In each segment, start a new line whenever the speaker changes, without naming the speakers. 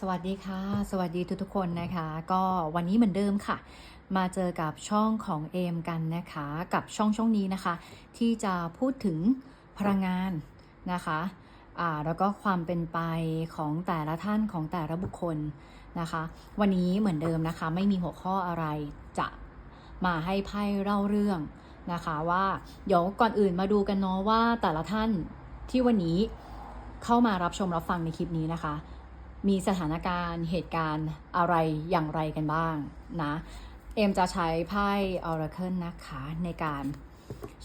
สวัสดีค่ะ สวัสดีทุกๆคนนะคะ ก็วันนี้เหมือนเดิมค่ะ มาเจอกับช่องของเอมกันนะคะ กับช่องช่องนี้นะคะ ที่จะพูดถึงพลังงานนะคะอ่าแล้วก็ความเป็นไปของแต่ละท่านของแต่ละบุคคลนะคะ วันนี้เหมือนเดิมนะคะ ไม่มีหัวข้ออะไรจะมาให้ไพ่เล่าเรื่องนะคะว่าเดี๋ยวก่อนอื่นมาดูกันเนาะว่าแต่ละท่านที่วันนี้เข้ามารับชมรับฟังในคลิปนี้นะคะ มีสถานการณ์เหตุการณ์อะไรอย่างไรกันบ้างนะ เอมจะใช้ไพ่ Oracle นะคะในการ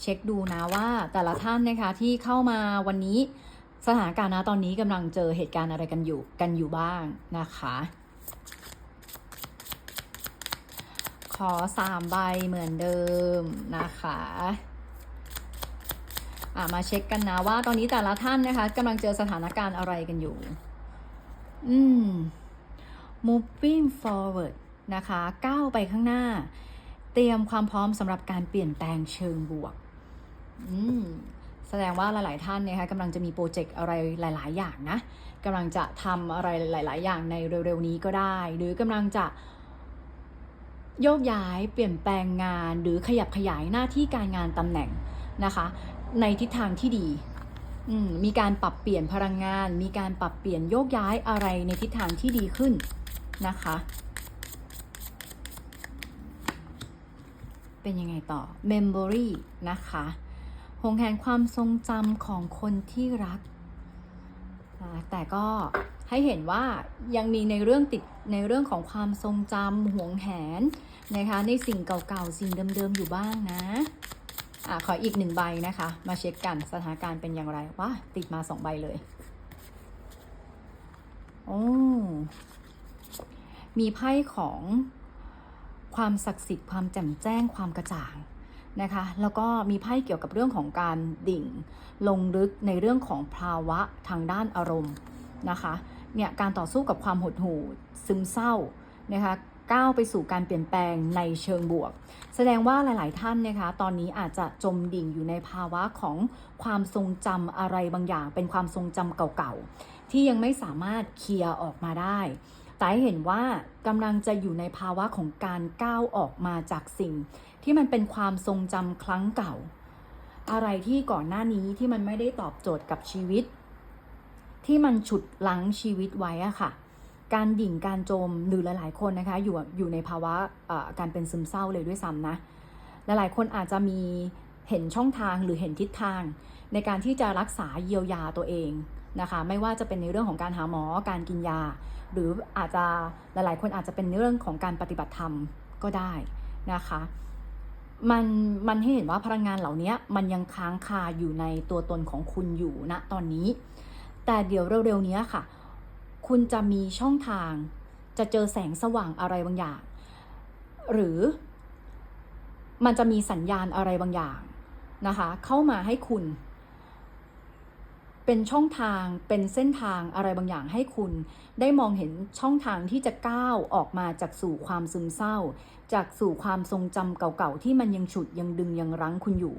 เช็คดูนะว่าแต่ละท่านนะคะที่เข้ามาวันนี้สถานการณ์นะตอนนี้กำลังเจอเหตุการณ์อะไรกันอยู่กันอยู่บ้างนะคะ ขอสามใบเหมือนเดิมนะคะะมาเช็คกันนะว่าตอนนี้แต่ละท่านนะคะกำลังเจอสถานการณ์อะไรกันอยู่ อืม moving forward นะคะ ก้าวไปข้างหน้า เตรียมความพร้อมสำหรับการเปลี่ยนแปลงเชิงบวก อืม แสดงว่าหลาย ๆ ท่านนะคะกำลังจะมีโปรเจกต์อะไรหลาย ๆ อย่างนะกำลังจะทำอะไรหลาย ๆ อย่างในเร็ว ๆ นี้ก็ได้ หรือกำลังจะโยกย้ายเปลี่ยนแปลงงานหรือขยับขยายหน้าที่การงานตำแหน่งนะคะ ในทิศทางที่ดี มีการปรับเปลี่ยนพลังงาน มีการปรับเปลี่ยนโยกย้ายอะไรในทิศทางที่ดีขึ้นนะคะ เป็นยังไงต่อ memory นะคะหงแห่งความทรงจำของคนที่รัก แต่ก็ให้เห็นว่ายังมีในเรื่องติดในเรื่องของความทรงจำหวงแหนนะคะในสิ่งเก่าๆ สิ่งเดิมๆ อยู่บ้างนะ อะขออีกหนึ่งใบนะคะ มาเช็คกันสถานการณ์เป็นอย่างไรว้าติดมาสองใบเลยโอ้มีไพ่ของความศักดิ์สิทธิ์ความแจ่มแจ้งความกระจ่างนะคะ แล้วก็มีไพ่เกี่ยวกับเรื่องของการดิ่ง ลงลึกในเรื่องของภาวะทางด้านอารมณ์นะคะ เนี่ยการต่อสู้กับความหดหู่ซึมเศร้านะคะ ก้าวไปสู่การเปลี่ยนแปลงในเชิงบวก แสดงว่าหลาย ๆ ท่านนะคะ ตอนนี้อาจจะจมดิ่งอยู่ในภาวะของความทรงจำอะไรบางอย่าง เป็นความทรงจำเก่า ๆ ที่ยังไม่สามารถเคลียร์ออกมาได้แต่เห็นว่ากำลังจะอยู่ในภาวะของการก้าวออกมาจากสิ่ง ที่มันเป็นความทรงจำครั้งเก่า อะไรที่ก่อนหน้านี้ที่มันไม่ได้ตอบโจทย์กับชีวิต ที่มันฉุดลังชีวิตไว้อะค่ะ การดิ่งการโจมหรือหลายๆคนนะคะอยู่อยู่ในภาวะการเป็นซึมเศร้าเลยด้วยซ้ำนะหลายๆคนอาจจะมีเห็นช่องทางหรือเห็นทิศทาง ในการที่จะรักษาเยียวยาตัวเองนะคะไม่ว่าจะเป็นในเรื่องของการหาหมอการกินยา หรืออาจจะหลายๆ คนอาจจะเป็นเรื่องของการปฏิบัติธรรมก็ได้นะคะมันมันให้เห็นว่าพลังงานเหล่านี้มันยังค้างคาอยู่ในตัวตนของคุณอยู่ณตอนนี้ แต่เดี๋ยวเร็วๆนี้ค่ะ คุณจะมีช่องทาง จะเจอแสงสว่างอะไรบางอย่าง หรือมันจะมีสัญญาณอะไรบางอย่างนะคะ เข้ามาให้คุณ เป็นช่องทางเป็นเส้นทางอะไรบางอย่างให้คุณ ได้มองเห็นช่องทางที่จะก้าวออกมาจากสู่ความซึมเศร้า จากสู่ความทรงจำเก่าๆที่มันยังฉุดยังดึงยังรั้งคุณอยู่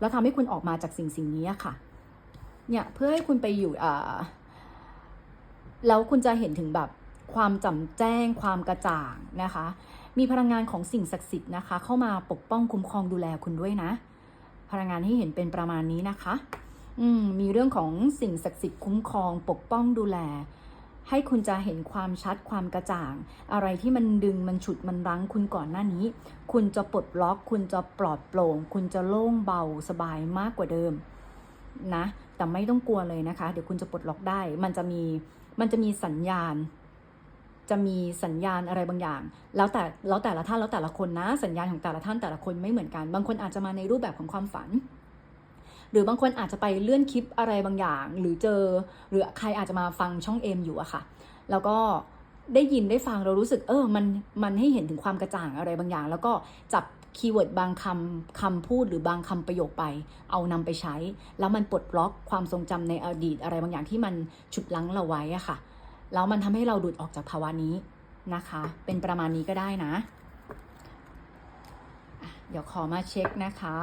แล้วทำให้คุณออกมาจากสิ่งสิ่งนี้ค่ะ เนี่ยเพื่อให้คุณไปอยู่อ่า แล้วคุณจะเห็นถึงแบบความจำแจ้งความกระจ่างนะคะ มีพลังงานของสิ่งศักดิ์สิทธิ์นะคะ เข้ามาปกป้องคุ้มครองดูแลคุณด้วยนะ พลังงานที่เห็นเป็นประมาณนี้นะคะ อืมมีเรื่องของสิ่งศักดิ์สิทธิ์คุ้มครอง ปกป้องดูแล ให้คุณจะเห็นความชัดความกระจ่าง อะไรที่มันดึงมันฉุดมันรั้งคุณก่อนหน้านี้ คุณจะปลดล็อก คุณจะปลอดโปร่ง คุณจะโล่งเบาสบายมากกว่าเดิมนะ แต่ไม่ต้องกลัวเลยนะคะ เดี๋ยวคุณจะปลดล็อกได้ มันจะมี มันจะมีสัญญาณ จะมีสัญญาณอะไรบางอย่าง แล้วแต่แล้วแต่ละท่านแล้วแต่ละคนนะ สัญญาณของแต่ละท่านแต่ละคนไม่เหมือนกัน บางคนอาจจะมาในรูปแบบของความฝัน หรือบางคนอาจจะไปเลื่อนคลิปอะไรบางอย่าง หรือเจอ หรือใครอาจจะมาฟังช่องเอมอยู่อะค่ะ แล้วก็ได้ยินได้ฟังเรารู้สึกเออ มันมันให้เห็นถึงความกระจ่างอะไรบางอย่าง แล้วก็จับ คีย์เวิร์ดบางคำคำพูดหรือบางคำประโยคไป เอานำไปใช้ แล้วมันปลดล็อกความทรงจำในอดีต อะไรบางอย่างที่มันฉุดลั้งเราไว้อะค่ะ แล้วมันทำให้เราหลุดออกจากภาวะนี้นะคะ เป็นประมาณนี้ก็ได้นะ เดี๋ยวขอมาเช็คนะคะ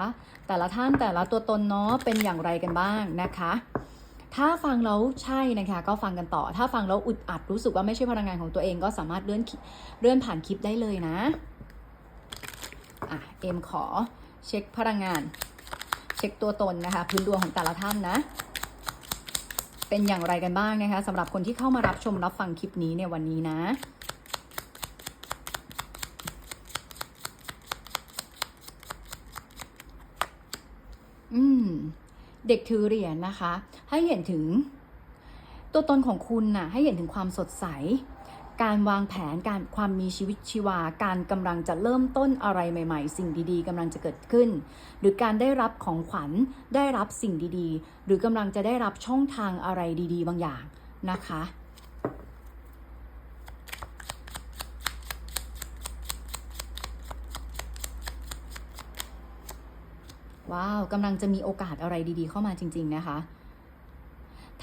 แต่ละท่านแต่ละตัวตนเนาะเป็นอย่างไรกันบ้างนะคะถ้าฟังแล้วใช่นะคะก็ฟังกันต่อ ถ้าฟังแล้วอึดอัดรู้สึกว่าไม่ใช่พลังงานของตัวเองก็สามารถเลื่อนคลิเลื่อนผ่านคลิปได้เลยนะ อะเอ็มขอเช็คพลังงาน เช็คตัวตนนะคะ พื้นดวงของแต่ละท่านนะ เป็นอย่างไรกันบ้างนะคะสำหรับคนที่เข้ามารับชมรับฟังคลิปนี้ในวันนี้นะอืมเด็กถือเหรียญนะคะ ให้เห็นถึงตัวตนของคุณน่ะ ให้เห็นถึงความสดใส การวางแผนการความมีชีวิตชีวา การกำลังจะเริ่มต้นอะไรใหม่ ๆ สิ่งดีๆกำลังจะเกิดขึ้น หรือการได้รับของขวัญได้รับสิ่งดีๆ หรือกำลังจะได้รับช่องทางอะไรดี ๆ บางอย่างนะคะว้าวกำลังจะมีโอกาสอะไรดีๆ เข้ามาจริง ๆ นะคะ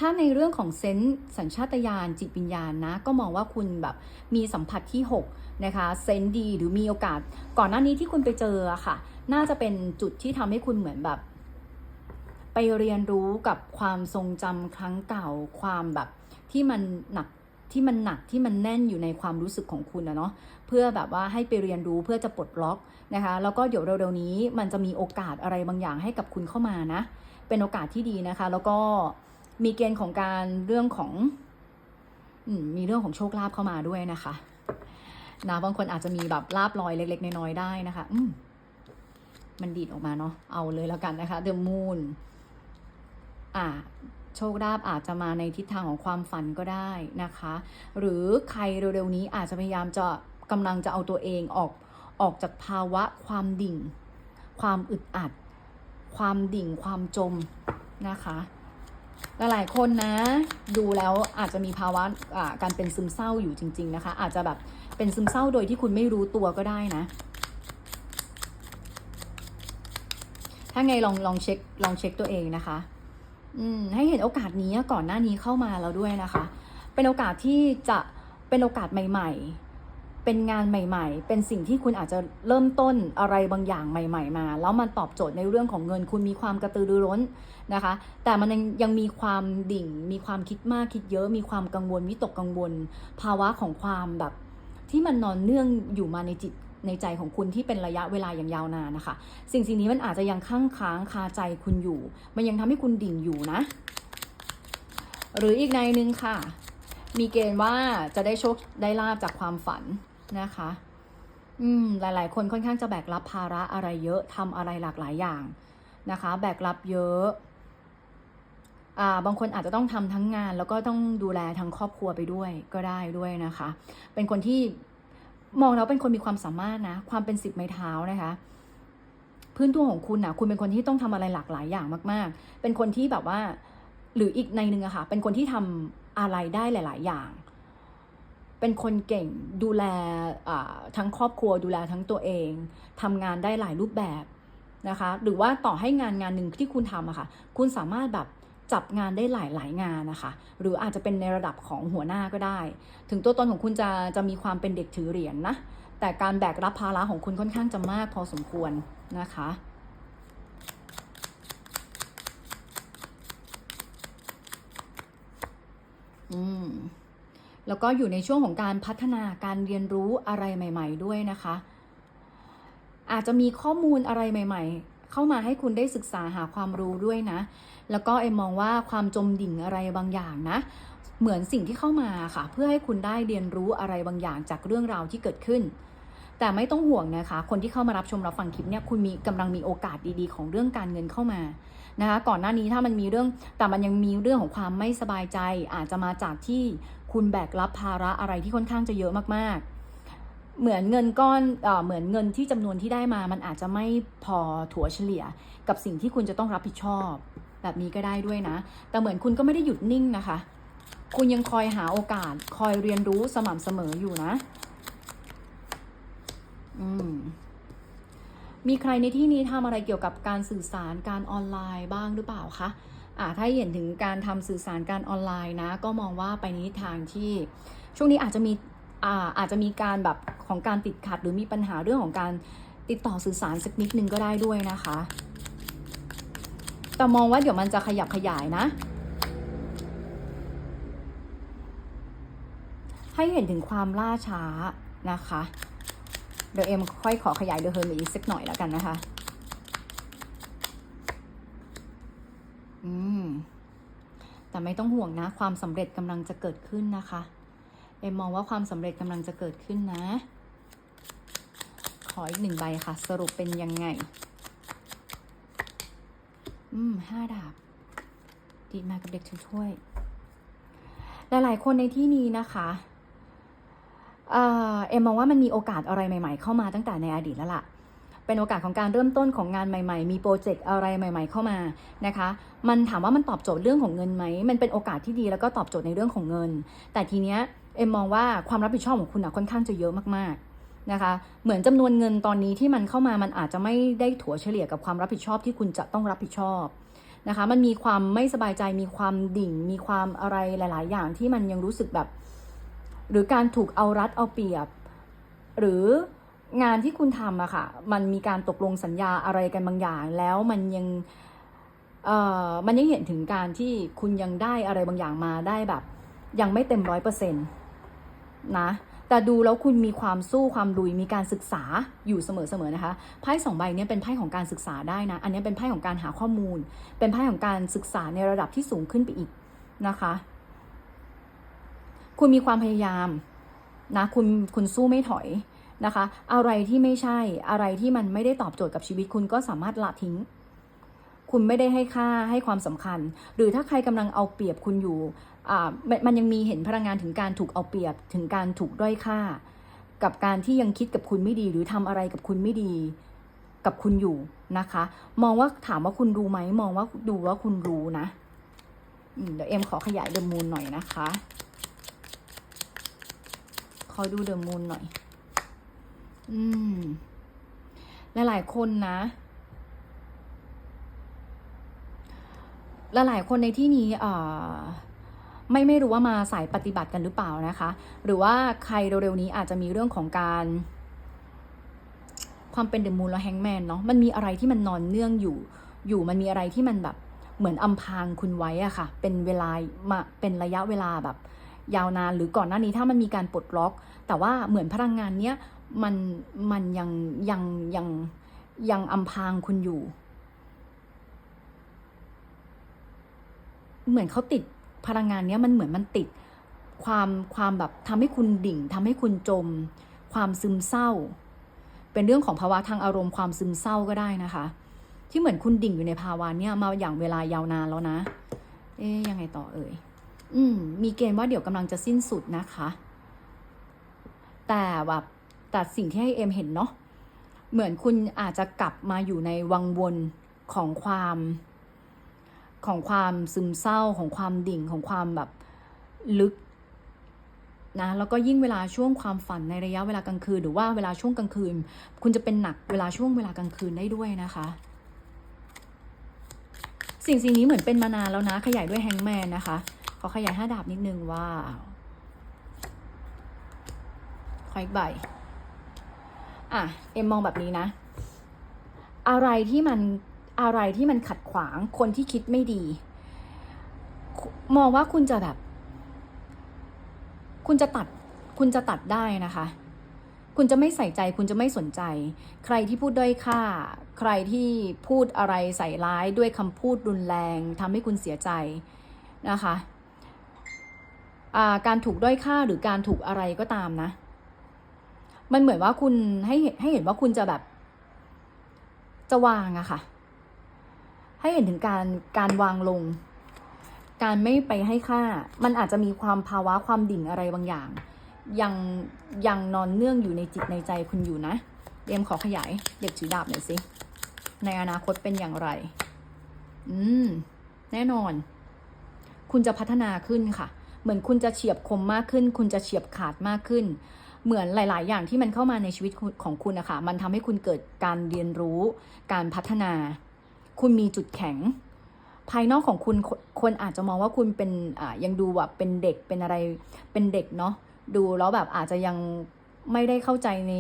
ถ้าในเรื่องของเซนส์สัญชาตญาณจิตวิญญาณนะ ก็มองว่าคุณแบบมีสัมผัสที่ 6 นะคะ เซนส์ดีหรือมีโอกาส ก่อนหน้านี้ที่คุณไปเจอค่ะ น่าจะเป็นจุดที่ทำให้คุณเหมือนแบบ ไปเรียนรู้กับความทรงจำครั้งเก่าความแบบที่มันหนักที่มันหนักที่มันแน่นอยู่ในความรู้สึกของคุณนะเนาะเพื่อแบบว่าให้ไปเรียนรู้เพื่อจะปลดล็อกนะคะ แล้วก็เดี๋ยวเร็วๆนี้มันจะมีโอกาสอะไรบางอย่างให้กับคุณเข้ามานะ เป็นโอกาสที่ดีนะคะ แล้วก็ มีเกณฑ์ของการเรื่องของอมมีเรื่องของโชคลาภเข้ามาด้วยนะคะนะบางคนอาจจะมีแบบลาบลอยเล็ก ๆ น้อยๆได้นะคะ อืมมันดีดออกมาเนาะเอาเลยแล้วกันนะคะ The Moon อ่าโชคลาภอาจจะมาในทิศทางของความฝันก็ได้นะคะ หรือใครเร็วๆนี้อาจจะพยายามจะกำลังจะเอาตัวเองออกออกจากภาวะความดิ่ง ความอึดอัด ความดิ่งความจมนะคะ หลายๆคนนะ ดูแล้วอาจจะมีภาวะอ่าการเป็นซึมเศร้าอยู่จริง ๆ นะคะ อาจจะแบบเป็นซึมเศร้าโดยที่คุณไม่รู้ตัวก็ได้นะ ถ้าไงลองลองเช็คลองเช็คตัวเองนะคะ อืมให้เห็นโอกาสนี้ก่อนหน้านี้เข้ามาแล้วด้วยนะคะ เป็นโอกาสที่จะเป็นโอกาสใหม่ ๆ เป็นงานใหม่ ๆ เป็นสิ่งที่คุณอาจจะเริ่มต้นอะไรบางอย่างใหม่ ๆ มา แล้วมันตอบโจทย์ในเรื่องของเงิน คุณมีความกระตือรือร้นนะคะ แต่มันยังยังมีความดิ่ง มีความคิดมากคิดเยอะ มีความกังวลวิตกกังวล ภาวะของความแบบที่มันนอนเนื่องอยู่มาในจิตในใจของคุณที่เป็นระยะเวลาอย่างยาวนานนะคะ สิ่งสิ่งนี้มันอาจจะยังค้างค้างคาใจคุณอยู่ มันยังทำให้คุณดิ่งอยู่นะ หรืออีกในหนึ่งค่ะ มีเกณฑ์ว่าจะได้โชคได้ลาบจากความฝัน นะคะ อืมหลาย ๆ คนค่อนข้างจะแบกรับภาระอะไรเยอะทำอะไรหลากหลายอย่างนะคะ แบกรับเยอะอ่าบางคนอาจจะต้องทำทั้งงานแล้วก็ต้องดูแลทั้งครอบครัวไปด้วยก็ได้ด้วยนะคะ เป็นคนที่มองแล้วเป็นคนมีความสามารถนะ ความเป็นสิบไม้เท้านะคะ พื้นตัวของคุณนะคุณเป็นคนที่ต้องทำอะไรหลากหลายอย่างมาก ๆ เป็นคนที่แบบว่า หรืออีกในหนึ่งอะค่ะ เป็นคนที่ทำอะไรได้หลาย ๆ อย่าง เป็นคนเก่งดูแลทั้งครอบครัวดูแลทั้งตัวเองทำงานได้หลายรูปแบบนะคะ หรือว่าต่อให้งานงานหนึ่งที่คุณทำอะค่ะ คุณสามารถแบบจับงานได้หลายหลายงานนะคะ หรืออาจจะเป็นในระดับของหัวหน้าก็ได้ ถึงตัวตนของคุณจะจะมีความเป็นเด็กถือเหรียญนนะ แต่การแบกรับภาระของคุณค่อนข้างจะมากพอสมควรนะคะอืม แล้วก็อยู่ในช่วงของการพัฒนาการเรียนรู้อะไรใหม่ ๆ ด้วยนะคะ อาจจะมีข้อมูลอะไรใหม่ ๆ เข้ามาให้คุณได้ศึกษาหาความรู้ด้วยนะ แล้วก็เอ็มมองว่าความจมดิ่งอะไรบางอย่างนะ เหมือนสิ่งที่เข้ามาค่ะ เพื่อให้คุณได้เรียนรู้อะไรบางอย่างจากเรื่องราวที่เกิดขึ้นแต่ไม่ต้องห่วงนะคะ คนที่เข้ามารับชมรับฟังคลิปเนี่ยคุณมีกำลังมีโอกาสดีๆ ของเรื่องการเงินเข้ามานะคะ ก่อนหน้านี้ถ้ามันมีเรื่องแต่มันยังมีเรื่องของความไม่สบายใจ อาจจะมาจากที่ คุณแบกรับภาระอะไรที่ค่อนข้างจะเยอะมากๆ เหมือนเงินก้อนเอเหมือนเงินที่จำนวนที่ได้มา มันอาจจะไม่พอถัวเฉลี่ย กับสิ่งที่คุณจะต้องรับผิดชอบ แบบนี้ก็ได้ด้วยนะ แต่เหมือนคุณก็ไม่ได้หยุดนิ่งนะคะ คุณยังคอยหาโอกาส คอยเรียนรู้สม่ำเสมออยู่นะ อืมมีใครในที่นี้ทำอะไรเกี่ยวกับการสื่อสารการออนไลน์บ้างหรือเปล่าคะ ถ้าเห็นถึงการทำสื่อสารการออนไลน์นะ ก็มองว่าไปในทิทางที่ช่วงนี้อาจจะมีอาอาจจะมีการแบบของการติดขัดหรือมีปัญหาเรื่องของการติดต่อสื่อสารสักนิดนึงก็ได้ด้วยนะคะ แต่มองว่าเดี๋ยวมันจะขยับขยายนะ ให้เห็นถึงความล่าช้านะคะ เดี๋ยวเอ็มค่อยขอขยายเดอะเฮอร์มีอีกสักหน่อยแล้วกันนะคะ อืม แต่ไม่ต้องห่วงนะ ความสำเร็จกำลังจะเกิดขึ้นนะคะ เอ็มมองว่าความสำเร็จกำลังจะเกิดขึ้นนะ ขออีกหนึ่งใบค่ะ สรุปเป็นยังไง อืมห้าดาบ ดีมากับเด็กถือถ้วยหลายๆคนในที่นี้นะคะเอ่อเอ็มมองว่ามันมีโอกาสอะไรใหม่ ๆ เข้ามาตั้งแต่ในอดีตแล้วล่ะ เป็นโอกาสของการเริ่มต้นของงานใหม่ ๆ มีโปรเจกต์อะไรใหม่ ๆ เข้ามานะคะ มันถามว่ามันตอบโจทย์เรื่องของเงินไหม มันเป็นโอกาสที่ดีแล้วก็ตอบโจทย์ในเรื่องของเงิน แต่ทีเนี้ยเอ็มมองว่าความรับผิดชอบของคุณอะค่อนข้างจะเยอะมากๆนะคะ เหมือนจำนวนเงินตอนนี้ที่มันเข้ามามันอาจจะไม่ได้ถัวเฉลี่ยกับความรับผิดชอบที่คุณจะต้องรับผิดชอบนะคะมันมีความไม่สบายใจมีความดิ่ง มีความอะไรหลาย ๆ อย่างที่มันยังรู้สึกแบบ หรือการถูกเอารัดเอาเปรียบ หรือ งานที่คุณทำอะค่ะ มันมีการตกลงสัญญาอะไรกันบางอย่าง แล้วมันยังเอ่อมันยังเห็นถึงการที่คุณยังได้อะไรบางอย่างมาได้แบบ ยังไม่เต็มร้อยเปอร์เซ็นต์นะแต่ดูแล้วคุณมีความสู้ความลุยมีการศึกษาอยู่เสมอๆนะคะไพ่สองใบเนี้ยเป็นไพ่ของการศึกษาได้นะ อันนี้เป็นไพ่ของการหาข้อมูล เป็นไพ่ของการศึกษาในระดับที่สูงขึ้นไปอีกนะคะ คุณมีความพยายามนะคุณคุณสู้ไม่ถอย นะคะ อะไรที่ไม่ใช่อะไรที่มันไม่ได้ตอบโจทย์กับชีวิตคุณก็สามารถละทิ้ง คุณไม่ได้ให้ค่าให้ความสำคัญ หรือถ้าใครกำลังเอาเปรียบคุณอยู่มันยังมีเห็นพลังงานถึงการถูกเอาเปรียบถึงการถูกด้อยค่า กับการที่ยังคิดกับคุณไม่ดี หรือทำอะไรกับคุณไม่ดีกับคุณอยู่นะคะ มองว่าถามว่าคุณรู้ไหมมองว่าดูว่าคุณรู้นะเดี๋ยวเอ็มขอขยายเดอะมูนหน่อยนะคะ ขอดูเดอะมูนหน่อย อืมหลายๆคนนะหลายๆคนในที่นี้เอ่อไม่ไม่รู้ว่ามาสายปฏิบัติกันหรือเปล่านะคะ หรือว่าใครเร็วๆนี้อาจจะมีเรื่องของการ ความเป็นเดอะมูนและแฮงแมนเนาะมันมีอะไรที่มันนอนเนื่องอยู่ อยู่มันมีอะไรที่มันแบบเหมือนอำพรางคุณไว้อะค่ะ เป็นเวลามาเป็นระยะเวลาแบบ ยาวนานหรือก่อนหน้านี้ถ้ามันมีการปลดล็อก แต่ว่าเหมือนพลังงานเนี้ย มันมันยังยังยังยังอำพางคุณอยู่ เหมือนเขาติดพลังงานเนี้ยมันเหมือนมันติดความความแบบทำให้คุณดิ่งทำให้คุณจม ความซึมเศร้า เป็นเรื่องของภาวะทางอารมณ์ความซึมเศร้าก็ได้นะคะ ที่เหมือนคุณดิ่งอยู่ในภาวะเนี้ยมาอย่างเวลายาวนานแล้วนะ เอ๊ยยังไงต่อเอ่ย อืม มีเกณฑ์ว่าเดี๋ยวกำลังจะสิ้นสุดนะคะ แต่แบบ แต่สิ่งที่ให้เอ็มเห็นเนาะเหมือนคุณอาจจะกลับมาอยู่ในวังวนของความของความซึมเศร้าของความดิ่งของความแบบลึกนะแล้วก็ยิ่งเวลาช่วงความฝันในระยะเวลากลางคืน หรือว่าเวลาช่วงกลางคืน คุณจะเป็นหนักเวลาช่วงเวลากลางคืนได้ด้วยนะคะ สิ่งสิ่งนี้เหมือนเป็นมานานแล้วนะ ขยายด้วยแฮงแมนนะคะขอขยายห้าดาบนิดนึงว้าวขออีกใบ อะเอ็มมองแบบนี้นะ อะไรที่มันอะไรที่มันขัดขวางคนที่คิดไม่ดี มองว่าคุณจะแบบ คุณจะตัด คุณจะตัดได้นะคะ คุณจะไม่ใส่ใจ คุณจะไม่สนใจ ใครที่พูดด้อยค่า ใครที่พูดอะไรใส่ร้ายด้วยคำพูดรุนแรงทำให้คุณเสียใจนะคะการถูกด้อยค่าหรือการถูกอะไรก็ตามนะ มันเหมือนว่าคุณให้เห็นให้เห็นว่าคุณจะแบบ จะวางอะค่ะ ให้เห็นถึงการการวางลง การไม่ไปให้ค่า มันอาจจะมีความภาวะความดิ่งอะไรบางอย่าง ยังยังนอนเนื่องอยู่ในจิตในใจคุณอยู่นะเรียมขอขยายเด็กถือดาบหน่อยสิ ในอนาคตเป็นอย่างไร อืม แน่นอน คุณจะพัฒนาขึ้นค่ะ เหมือนคุณจะเฉียบคมมากขึ้น คุณจะเฉียบขาดมากขึ้น เหมือนหลาย ๆ อย่างที่มันเข้ามาในชีวิตของคุณนะคะมันทำให้คุณเกิดการเรียนรู้ การพัฒนา คุณมีจุดแข็ง ภายนอกของคุณคคนอาจจะมองว่าคุณเป็นยังดูแบบเป็นเด็กเป็นอะไรเป็นเด็กเนาะดูแล้วแบบอาจจะยังไม่ได้เข้าใจใน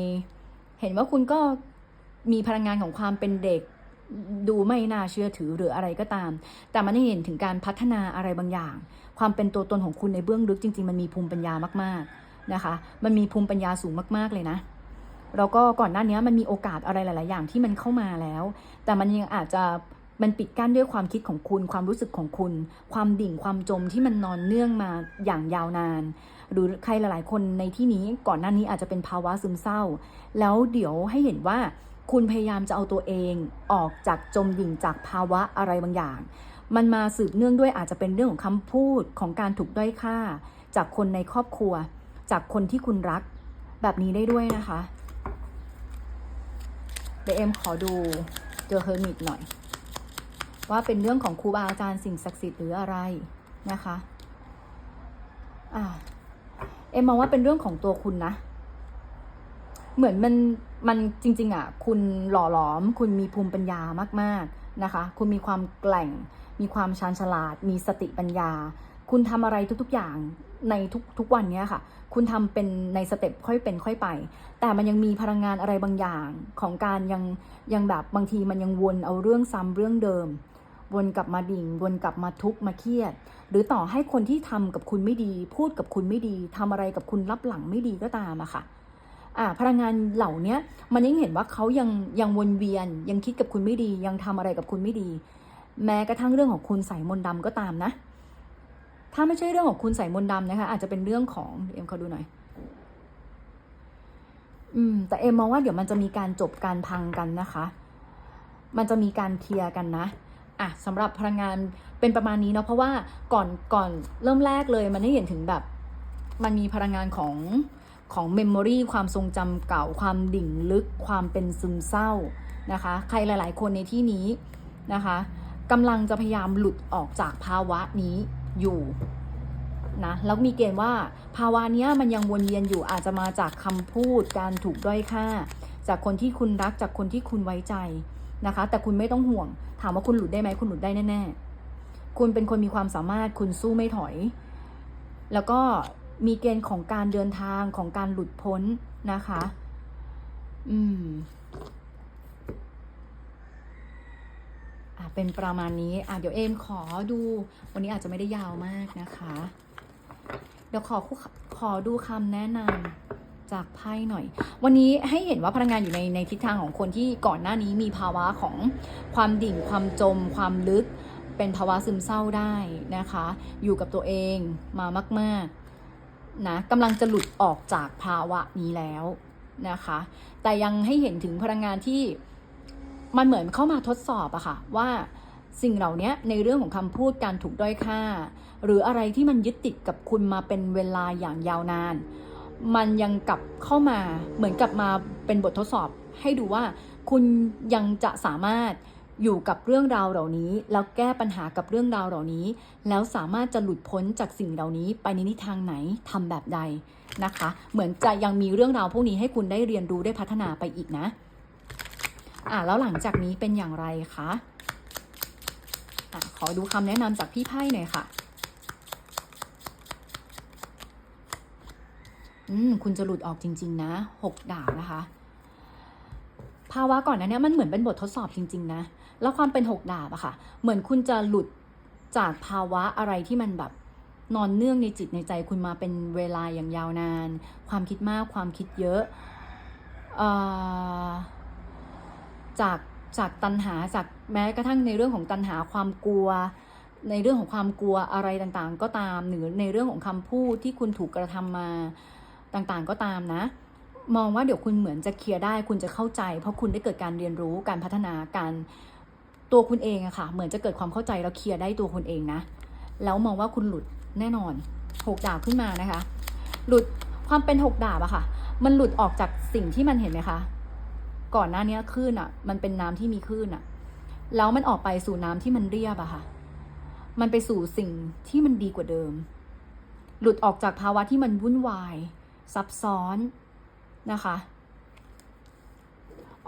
เห็นว่าคุณก็มีพลังงานของความเป็นเด็กดูไม่น่าเชื่อถือหรืออะไรก็ตาม แต่มันให้เห็นถึงการพัฒนาอะไรบางอย่าง ความเป็นตัวตนของคุณในเบื้องลึกจริง ๆ มันมีภูมิปัญญามาก ๆ นะคะ มันมีภูมิปัญญาสูงมาก ๆ เลยนะแล้วก็ก่อนหน้านี้มันมีโอกาสอะไรหลาย ๆ อย่างที่มันเข้ามาแล้ว แต่มันยังอาจจะมันปิดกั้นด้วยความคิดของคุณ ความรู้สึกของคุณ ความดิ่งความจมที่มันนอนเนื่องมาอย่างยาวนาน หรือใครหลาย ๆ คนในที่นี้ก่อนหน้านี้อาจจะเป็นภาวะซึมเศร้า แล้วเดี๋ยวให้เห็นว่าคุณพยายามจะเอาตัวเองออกจากจมดิ่งจากภาวะอะไรบางอย่าง มันมาสืบเนื่องด้วยอาจจะเป็นเรื่องของคำพูดของการถูกด้อยค่า จากคนในครอบครัว จากคนที่คุณรัก แบบนี้ได้ด้วยนะคะเดี๋ยวเอ็มขอดูเจอเฮอร์มิตหน่อย ว่าเป็นเรื่องของครูบาอาจารย์สิ่งศักดิ์สิทธิ์หรืออะไรนะคะอ่าเอ็มมองว่าเป็นเรื่องของตัวคุณนะ เหมือนมันมันจริง ๆ อะ คุณหล่อหลอม คุณมีภูมิปัญญามาก ๆนะคะ คุณมีความแกล่ง มีความชาญฉลาด มีสติปัญญา คุณทำอะไรทุก ๆ อย่างในทุกทุกวันเนี้ยค่ะ คุณทำเป็นในสเต็ปค่อยเป็นค่อยไป แต่มันยังมีพลังงานอะไรบางอย่างของการยังยังแบบบางทีมันยังวนเอาเรื่องซ้ำเรื่องเดิม วนกลับมาดิ่ง วนกลับมาทุกข์มาเครียด หรือต่อให้คนที่ทำกับคุณไม่ดี พูดกับคุณไม่ดีทำอะไรกับคุณรับหลังไม่ดีก็ตามอะค่ะอ่าพลังงานเหล่านี้มันยังเห็นว่าเขายังยังวนเวียน ยังคิดกับคุณไม่ดี ยังทำอะไรกับคุณไม่ดี แม้กระทั่งเรื่องของคุณใส่มนต์ดำก็ตามนะ ถ้าไม่ใช่เรื่องของคุณใส่มนต์ดำนะคะ อาจจะเป็นเรื่องของเอ็มเขาดูหน่อย อืม แต่เอ็มมองว่าเดี๋ยวมันจะมีการจบการพังกันนะคะ มันจะมีการเคลียร์กันนะอะสำหรับพลังงานเป็นประมาณนี้เนาะเพราะว่าก่อนก่อนเริ่มแรกเลยมันได้เห็นถึงแบบ มันมีพลังงานของของเมมโมรีความทรงจำเก่าความดิ่งลึกความเป็นซึมเศร้านะคะ ใครหลาย ๆ คนในที่นี้นะคะกำลังจะพยายามหลุดออกจากภาวะนี้ อยู่นะแล้วมีเกณฑ์ว่าภาวะนี้มันยังวนเวียนอยู่อาจจะมาจากคำพูดการถูกด้อยค่า จากคนที่คุณรักจากคนที่คุณไว้ใจนะคะ แต่คุณไม่ต้องห่วง ถามว่าคุณหลุดได้ไหมคุณหลุดได้แน่ๆคุณเป็นคนมีความสามารถคุณสู้ไม่ถอย แล้วก็มีเกณฑ์ของการเดินทางของการหลุดพ้นนะคะ อืม อะ เป็นประมาณนี้อะเดี๋ยวเอมขอดู วันนี้อาจจะไม่ได้ยาวมากนะคะ เดี๋ยวขอคู่ขอดูคำแนะนำจากไพ่หน่อย วันนี้ให้เห็นว่าพลังงานอยู่ในในทิศทางของคนที่ก่อนหน้านี้มีภาวะของความดิ่ง ความจม ความลึก เป็นภาวะซึมเศร้าได้นะคะ อยู่กับตัวเองมามาก ๆนะกำลังจะหลุดออกจากภาวะนี้แล้วนะคะ แต่ยังให้เห็นถึงพลังงานที่ มันเหมือนเข้ามาทดสอบอะค่ะว่าสิ่งเหล่านี้ในเรื่องของคำพูดการถูกด้อยค่า หรืออะไรที่มันยึดติดกับคุณมาเป็นเวลาอย่างยาวนาน มันยังกลับเข้ามาเหมือนกลับมาเป็นบททดสอบ ให้ดูว่าคุณยังจะสามารถอยู่กับเรื่องราวเหล่านี้ แล้วแก้ปัญหากับเรื่องราวเหล่านี้ แล้วสามารถจะหลุดพ้นจากสิ่งเหล่านี้ไปในทิศทางไหนทำแบบใดนะคะ เหมือนจะยังมีเรื่องราวพวกนี้ให้คุณได้เรียนรู้ได้พัฒนาไปอีกนะ อะแล้วหลังจากนี้เป็นอย่างไรคะอะขอดูคำแนะนำจากพี่ไพ่หน่อยค่ะอืมคุณจะหลุดออกจริง ๆ นะหกดาบนะคะ ภาวะก่อนนะเนี้ยมันเหมือนเป็นบททดสอบจริง ๆ นะ แล้วความเป็นหกดาบอะค่ะ เหมือนคุณจะหลุดจากภาวะอะไรที่มันแบบนอนเนื่องในจิตในใจคุณมาเป็นเวลาอย่างยาวนาน ความคิดมากความคิดเยอะ เอ่อ จากจากตัณหาจากแม้กระทั่งในเรื่องของตัณหาความกลัว ในเรื่องของความกลัวอะไรต่างๆ ก็ตามหรือในเรื่องของคำพูดที่คุณถูกกระทำมาต่างๆก็ตามนะ มองว่าเดี๋ยวคุณเหมือนจะเคลียร์ได้คุณจะเข้าใจ เพราะคุณได้เกิดการเรียนรู้การพัฒนาการตัวคุณเองอะค่ะ เหมือนจะเกิดความเข้าใจแล้วเคลียร์ได้ตัวคุณเองนะ แล้วมองว่าคุณหลุดแน่นอนหกดาบขึ้นมานะคะ หลุดความเป็นหกดาบอะค่ะ มันหลุดออกจากสิ่งที่มันเห็นไหมคะ ก่อนหน้านี้คลื่นอะ มันเป็นน้ำที่มีคลื่นอะ แล้วมันออกไปสู่น้ำที่มันเรียบอะค่ะ มันไปสู่สิ่งที่มันดีกว่าเดิม หลุดออกจากภาวะที่มันวุ่นวาย ซับซ้อนนะคะ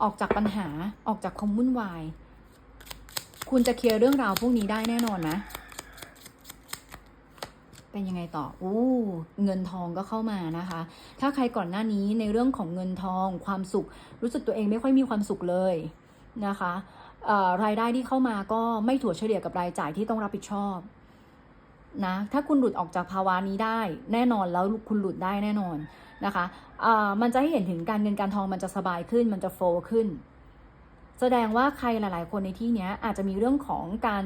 ออกจากปัญหาออกจากความวุ่นวาย คุณจะเคลียร์เรื่องราวพวกนี้ได้แน่นอนนะ เป็นยังไงต่ออู้เงินทองก็เข้ามานะคะ ถ้าใครก่อนหน้านี้ในเรื่องของเงินทอง ความสุข รู้สึกตัวเองไม่ค่อยมีความสุขเลยนะคะรายได้ที่เข้ามาก็ไม่ถั่วเฉลี่ยกับรายจ่ายที่ต้องรับผิดชอบนะถ้าคุณหลุดออกจากภาวะนี้ได้แน่นอนแล้วคุณหลุดได้แน่นอนนะคะมันจะให้เห็นถึงการเงินการทองมันจะสบายขึ้น มันจะโฟล์ขึ้น แสดงว่าใครหลาย ๆ คนในที่นี้อาจจะมีเรื่องของการ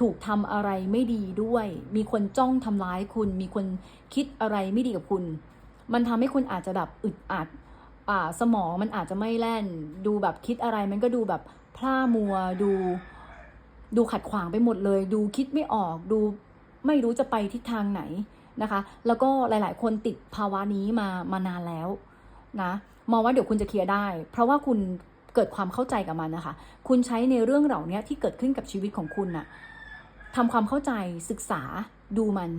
ถูกทำอะไรไม่ดีด้วย มีคนจ้องทำร้ายคุณ มีคนคิดอะไรไม่ดีกับคุณ มันทำให้คุณอาจจะแบบอึดอัดอ่าสมองมันอาจจะไม่แล่น ดูแบบคิดอะไรมันก็ดูแบบพล่ามัว ดู ดูขัดขวางไปหมดเลย ดูคิดไม่ออก ดูไม่รู้จะไปทิศทางไหนนะคะ แล้วก็หลาย ๆ คนติดภาวะนี้มามานานแล้วนะมองว่าเดี๋ยวคุณจะเคลียร์ได้ เพราะว่าคุณเกิดความเข้าใจกับมันนะคะ คุณใช้ในเรื่องเหล่านี้ที่เกิดขึ้นกับชีวิตของคุณน่ะ ทำความเข้าใจศึกษาดูมัน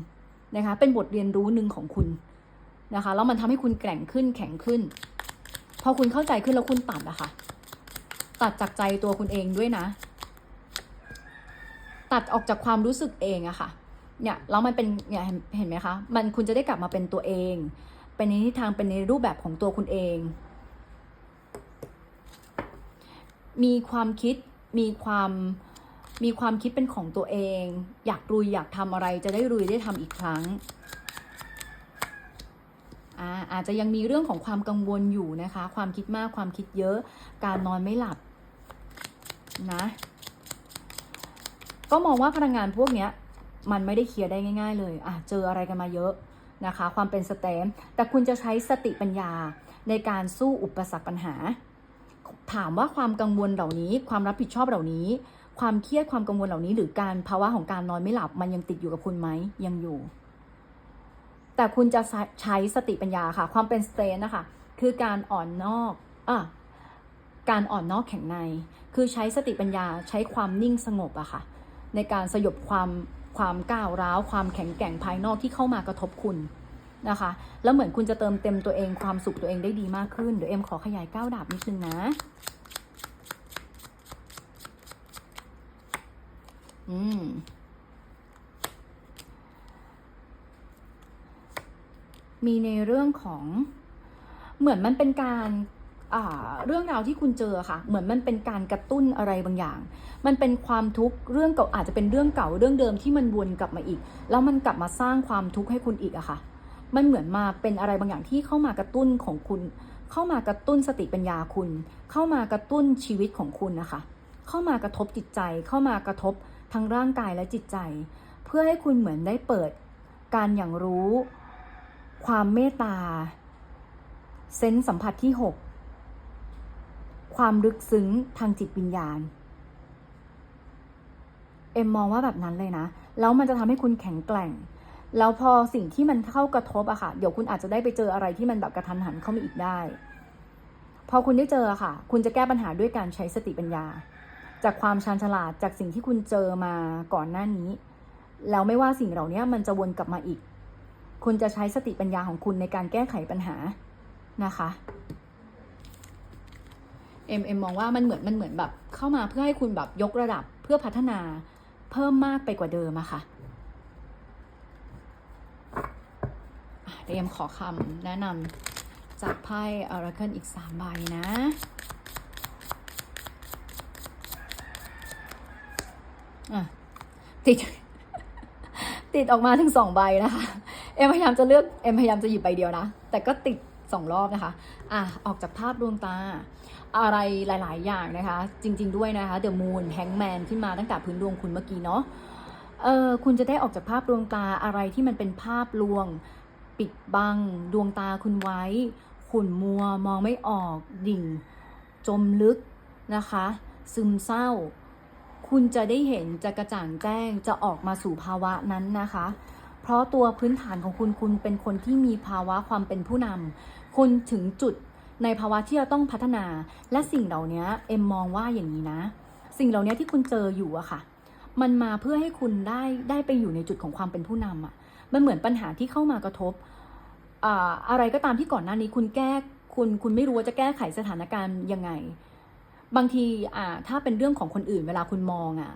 นะคะเป็นบทเรียนรู้หนึ่งของคุณนะคะแล้วมันทำให้คุณแกร่งขึ้นแข็งขึ้น พอคุณเข้าใจขึ้นแล้วคุณตัดอะคะ่ะตัดจากใจตัวคุณเองด้วยนะ ตัดออกจากความรู้สึกเองอะค่ะ เนี่ยแล้วมันเป็นเนี่ยเห็นเห็นไหมคะมันคุณจะได้กลับมาเป็นตัวเอง เป็นในทิศทางเป็นในรูปแบบของตัวคุณเอง มีความคิดมีความ มีความคิดเป็นของตัวเอง อยากรุยอยากทำอะไรจะได้รุยได้ทำอีกครั้งอาอาจจะยังมีเรื่องของความกังวลอยู่นะคะ ความคิดมากความคิดเยอะ การนอนไม่หลับนะก็มองว่าพลังงานพวกเนี้ยมันไม่ได้เคลียร์ได้ง่าย ๆ เลยอะเจออะไรกันมาเยอะนะคะ ความเป็นสเตมแต่คุณจะใช้สติปัญญาในการสู้อุปสรรคปัญหา ถามว่าความกังวลเหล่านี้ ความรับผิดชอบเหล่านี้ ความเครียดความกังวลเหล่านี้ หรือการภาวะของการนอนไม่หลับมันยังติดอยู่กับคุณไหมยังอยู่ แต่คุณจะใช้สติปัญญาค่ะ ความเป็นสเตนนะคะคือการอ่อนนอกอะการอ่อนนอกแข็งใน คือใช้สติปัญญาใช้ความนิ่งสงบอะค่ะ ในการสยบความความก้าวร้าว ความแข็งแกร่งภายนอกที่เข้ามากระทบคุณนะคะ แล้วเหมือนคุณจะเติมเต็มตัวเองความสุขตัวเองได้ดีมากขึ้น เดี๋ยวเอ็มขอขยายก้าวดาบนิดนึงนะ อืมมีในเรื่องของเหมือนมันเป็นการเรื่องราวที่คุณเจอค่ะ เหมือนมันเป็นการกระตุ้นอะไรบางอย่าง มันเป็นความทุกข์เรื่องเก่าอาจจะเป็นเรื่องเก่าเรื่องเดิมที่มันวนกลับมาอีก แล้วมันกลับมาสร้างความทุกข์ให้คุณอีกอะค่ะ มันเหมือนมาเป็นอะไรบางอย่างที่เข้ามากระตุ้นของคุณ เข้ามากระตุ้นสติปัญญาคุณ เข้ามากระตุ้นชีวิตของคุณนะคะ เข้ามากระทบจิตใจ เข้ามากระทบ ทั้งร่างกายและจิตใจ เพื่อให้คุณเหมือนได้เปิดการอย่างรู้ ความเมตตา เซนส์สัมผัสที่ 6 ความลึกซึ้งทางจิตวิญญาณ เอ็มมองว่าแบบนั้นเลยนะ แล้วมันจะทำให้คุณแข็งแกร่ง แล้วพอสิ่งที่มันเข้ากระทบอะค่ะ เดี๋ยวคุณอาจจะได้ไปเจออะไรที่มันแบบกระทันหันเข้ามาอีกได้ พอคุณได้เจอค่ะ คุณจะแก้ปัญหาด้วยการใช้สติปัญญา จากความชาญฉลาดจากสิ่งที่คุณเจอมาก่อนหน้านี้ แล้วไม่ว่าสิ่งเหล่านี้มันจะวนกลับมาอีก คุณจะใช้สติปัญญาของคุณในการแก้ไขปัญหานะคะเอ็มเอ็มมองว่ามันเหมือนมันเหมือนแบบเข้ามาเพื่อให้คุณแบบยกระดับเพื่อพัฒนาเพิ่มมากไปกว่าเดิมอะค่ะอะเดี๋ยวเอ็มขอคำแนะนำจากไพ่อ Oracle อีกสามใบนะ อะ ติด ติดออกมาถึงสองใบนะคะ เอ็มพยายามจะเลือก เอ็มพยายามจะหยิบใบเดียวนะ แต่ก็ติดสองรอบนะคะ อะ ออกจากภาพดวงตา อะไรหลาย ๆ อย่างนะคะ จริง ๆ ด้วยนะคะ เดอะมูนแฮงแมนขึ้นมาตั้งแต่พื้นดวงคุณเมื่อกี้เนาะ เออคุณจะได้ออกจากภาพดวงตาอะไรที่มันเป็นภาพลวง ปิดบัง ดวงตาคุณไว้ ขุ่นมัว มองไม่ออก ดิ่ง จมลึกนะคะ ซึมเศร้า คุณจะได้เห็นจะกระจ่างแจ้งจะออกมาสู่ภาวะนั้นนะคะ เพราะตัวพื้นฐานของคุณคุณเป็นคนที่มีภาวะความเป็นผู้นำคุณถึงจุดในภาวะที่เราต้องพัฒนา และสิ่งเหล่านี้เอ็มมองว่าอย่างนี้นะ สิ่งเหล่านี้ที่คุณเจออยู่อะค่ะ มันมาเพื่อให้คุณได้ได้ไปอยู่ในจุดของความเป็นผู้นำอะมันเหมือนปัญหาที่เข้ามากระทบอ่าอะไรก็ตามที่ก่อนหน้านี้คุณแก้คุณคุณไม่รู้ว่าจะแก้ไขสถานการณ์ยังไง บางทีอ่าถ้าเป็นเรื่องของคนอื่นเวลาคุณมองอะ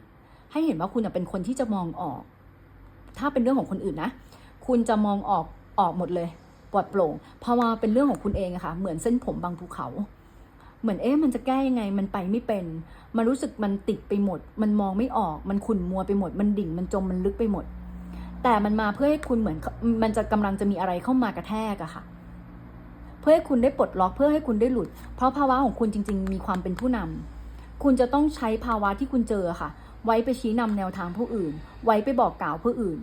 ให้เห็นว่าคุณเป็นคนที่จะมองออก ถ้าเป็นเรื่องของคนอื่นนะ คุณจะมองออกออกหมดเลยปลอดโปร่งพอมาเป็นเรื่องของคุณเองอะค่ะเหมือนเส้นผมบางภูเขา เหมือนเอ๊ะมันจะแก้ยังไงมันไปไม่เป็น มันรู้สึกมันติดไปหมด มันมองไม่ออก มันขุ่นมัวไปหมด มันดิ่งมันจมมันลึกไปหมด แต่มันมาเพื่อให้คุณเหมือนมันจะกำลังจะมีอะไรเข้ามากระแทกอะค่ะ เพื่อให้คุณได้ปลดล็อกเพื่อให้คุณได้หลุด เพราะภาวะของคุณจริง ๆ มีความเป็นผู้นำคุณจะต้องใช้ภาวะที่คุณเจอค่ะ ไว้ไปชี้นำแนวทางผู้อื่น ไว้ไปบอกกล่าวผู้อื่น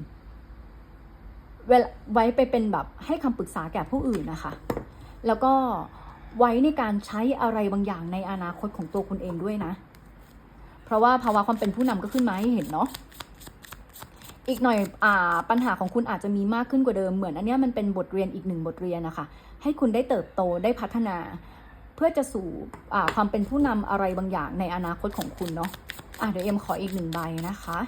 เวลาไว้ไปเป็นแบบให้คำปรึกษาแก่ผู้อื่นนะคะ แล้วก็ไว้ในการใช้อะไรบางอย่างในอนาคตของตัวคุณเองด้วยนะ เพราะว่าภาวะความเป็นผู้นำก็ขึ้นมาให้เห็นเนาะอีกหน่อยอปัญหาของคุณอาจจะมีมากขึ้นกว่าเดิมเหมือนอันเนี้ยมันเป็นบทเรียนอีกหนึ่งบทเรียนนะคะ ให้คุณได้เติบโตได้พัฒนา เพื่อจะสู่ความเป็นผู้นำอะไรบางอย่างในอนาคตของคุณเนาะะเดี๋ยวเอ็มขออีกหนึ่งใบนะคะ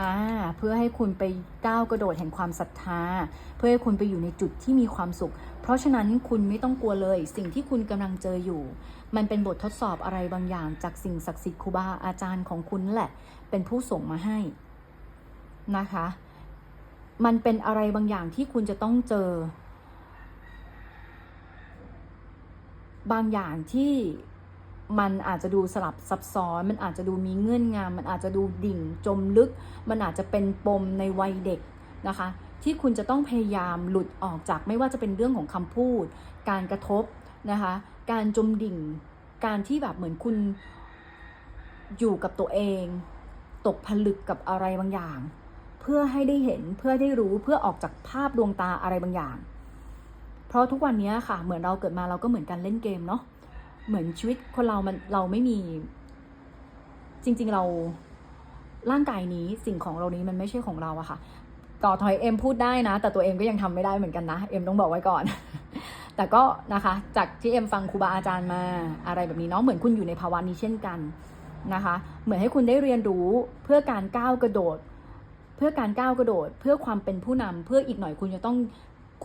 อ่าเพื่อให้คุณไปก้าวกระโดดแห่งความศรัทธา เพื่อให้คุณไปอยู่ในจุดที่มีความสุข เพราะฉะนั้นคุณไม่ต้องกลัวเลย สิ่งที่คุณกำลังเจออยู่ มันเป็นบททดสอบอะไรบางอย่างจากสิ่งศักดิ์สิทธิ์ครูบาอาจารย์ของคุณแหละ เป็นผู้ส่งมาให้ นะคะ มันเป็นอะไรบางอย่างที่คุณจะต้องเจอ บางอย่างที่มันอาจจะดูสลับซับซ้อน มันอาจจะดูมีเงื่อนงำมันอาจจะดูดิ่งจมลึก มันอาจจะเป็นปมในวัยเด็กนะคะ ที่คุณจะต้องพยายามหลุดออกจากไม่ว่าจะเป็นเรื่องของคำพูด การกระทบนะคะ การจมดิ่ง การที่แบบเหมือนคุณอยู่กับตัวเอง ตกผลึกกับอะไรบางอย่าง เพื่อให้ได้เห็นเพื่อได้รู้เพื่อออกจากภาพดวงตาอะไรบางอย่าง เพราะทุกวันนี้ค่ะ เหมือนเราเกิดมาเราก็เหมือนกันเล่นเกมเนาะเหมือนชีวิตคนเรามันเราไม่มี จริง ๆเราร่างกายนี้สิ่งของเรานี้มันไม่ใช่ของเราอะค่ะ ต่อทอยเอ็มพูดได้นะ แต่ตัวเองก็ยังทำไม่ได้เหมือนกันนะ เอ็มต้องบอกไว้ก่อน แต่ก็นะคะ จากที่เอ็มฟังครูบาอาจารย์มาอะไรแบบนี้เนาะเหมือนคุณอยู่ในภาวะนี้เช่นกันนะคะ เหมือนให้คุณได้เรียนรู้เพื่อการก้าวกระโดด พื่อการก้าวกระโดด เพื่อความเป็นผู้นำเพื่ออีกหน่อยคุณจะต้อง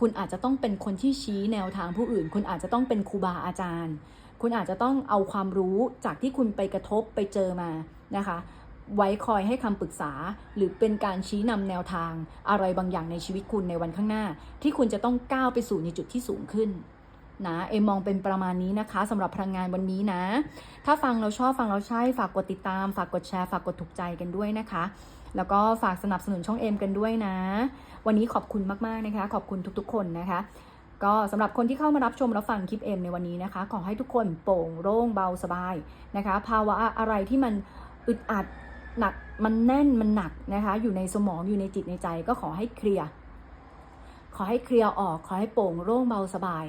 คุณอาจจะต้องเป็นคนที่ชี้แนวทางผู้อื่น คุณอาจจะต้องเป็นครูบาอาจารย์ คุณอาจจะต้องเอาความรู้จากที่คุณไปกระทบไปเจอมานะคะ ไว้คอยให้คำปรึกษา หรือเป็นการชี้นำแนวทางอะไรบางอย่างในชีวิตคุณในวันข้างหน้า ที่คุณจะต้องก้าวไปสู่ในจุดที่สูงขึ้นนะเอมมองเป็นประมาณนี้นะคะสำหรับพลังงานวันนี้นะ ถ้าฟังเราชอบฟังเราใช่ฝากกดติดตาม ฝากกดแชร์ ฝากกดถูกใจกันด้วยนะคะ แล้วก็ฝากสนับสนุนช่องเอ็มกันด้วยนะ วันนี้ขอบคุณมากๆนะคะ ขอบคุณทุกๆ คนนะคะ ก็สำหรับคนที่เข้ามารับชมรับฟังคลิปเอ็มในวันนี้นะคะ ขอให้ทุกคนโปร่งโล่งเบาสบายนะคะ ภาวะอะไรที่มันอึดอัดหนักมันแน่นมันหนักนะคะ อยู่ในสมองอยู่ในจิตในใจ ก็ขอให้เคลียร์ขอให้เคลียร์ออก ขอให้โปร่งโล่งเบาสบาย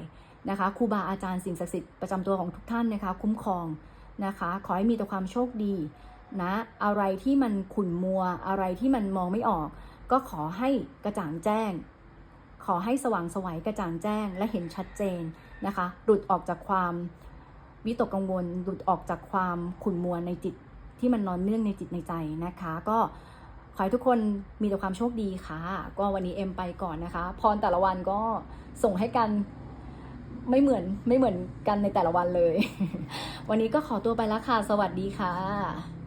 นะคะครูบาอาจารย์สิ่งศักดิ์สิทธิ์ประจำตัวของทุกท่านนะคะ คุ้มครองนะคะ ขอให้มีแต่ความโชคดี นะ อะไรที่มันขุ่นมัว อะไรที่มันมองไม่ออก ก็ขอให้กระจ่างแจ้ง ขอให้สว่างไสวัยกระจ่างแจ้ง และเห็นชัดเจนนะคะ หลุดออกจากความวิตกกังวล หลุดออกจากความขุ่นมัวในจิตที่มันนอนเนื่องในจิตในใจนะคะ ก็ขอให้ทุกคนมีแต่ความโชคดีค่ะ ก็วันนี้เอ็มไปก่อนนะคะ พรแต่ละวันก็ส่งให้กันไม่เหมือนไม่เหมือนกันในแต่ละวันเลย วันนี้ก็ขอตัวไปแล้วค่ะ สวัสดีค่ะ